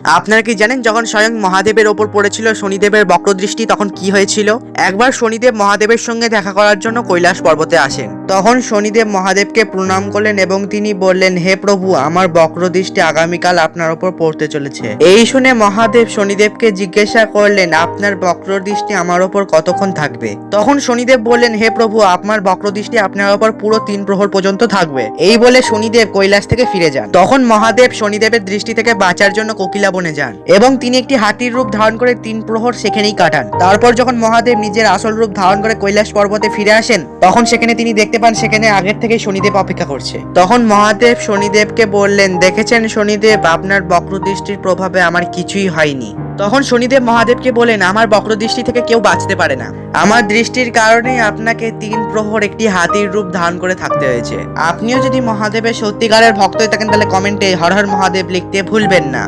আপনারা কি জানেন যখন স্বয়ং মহাদেবের ওপর পড়েছিল শনিদেবের বক্রদৃষ্টি তখন কি হয়েছিল? একবার শনিদেব মহাদেবের সঙ্গে দেখা করার জন্য কৈলাস পর্বতে আসেন। তখন শনিদেব মহাদেবকে প্রণাম করলেন এবং তিনি বললেন, হে প্রভু, আমার বক্রদৃষ্টি আগামীকাল আপনার ওপর পড়তে চলেছে। এই শুনে মহাদেব শনিদেবকে জিজ্ঞাসা করলেন, আপনার বক্রদৃষ্টি আমার ওপর কতক্ষণ থাকবে? তখন শনিদেব বললেন, হে প্রভু আপনার বক্রদৃষ্টি আপনার ওপর পুরো তিন প্রহর পর্যন্ত থাকবে। এই বলে শনিদেব কৈলাস থেকে ফিরে যান। তখন মহাদেব শনিদেবের দৃষ্টি থেকে বাঁচার জন্য কোকিলা বনে যান এবং তিনি একটি হাতির রূপ ধারণ করে তিন প্রহর সেখানেই কাটান। তারপর যখন মহাদেব নিজের আসল রূপ ধারণ করে কৈলাস পর্বতে ফিরে আসেন, তখন সেখানে তিনি দেখতে পান সেখানে আগের থেকে শনিদেব অপেক্ষা করছে। তখন মহাদেব শনিদেবকে বললেন, দেখেছেন শনিদেব, আপনার বক্রদৃষ্টির প্রভাবে আমার কিছুই হয়নি। তখন শনিদেব মহাদেবকে বলেন আমার বক্রদৃষ্টি থেকে কেউ বাঁচতে পারে না। আমার দৃষ্টির কারণে আপনাকে তিন প্রহর একটি হাতির রূপ ধারণ করে থাকতে হয়েছে। আপনিও যদি মহাদেবের সত্যিকারের ভক্ত হয়ে থাকেন, তাহলে কমেন্টে হর হর মহাদেব লিখতে ভুলবেন না।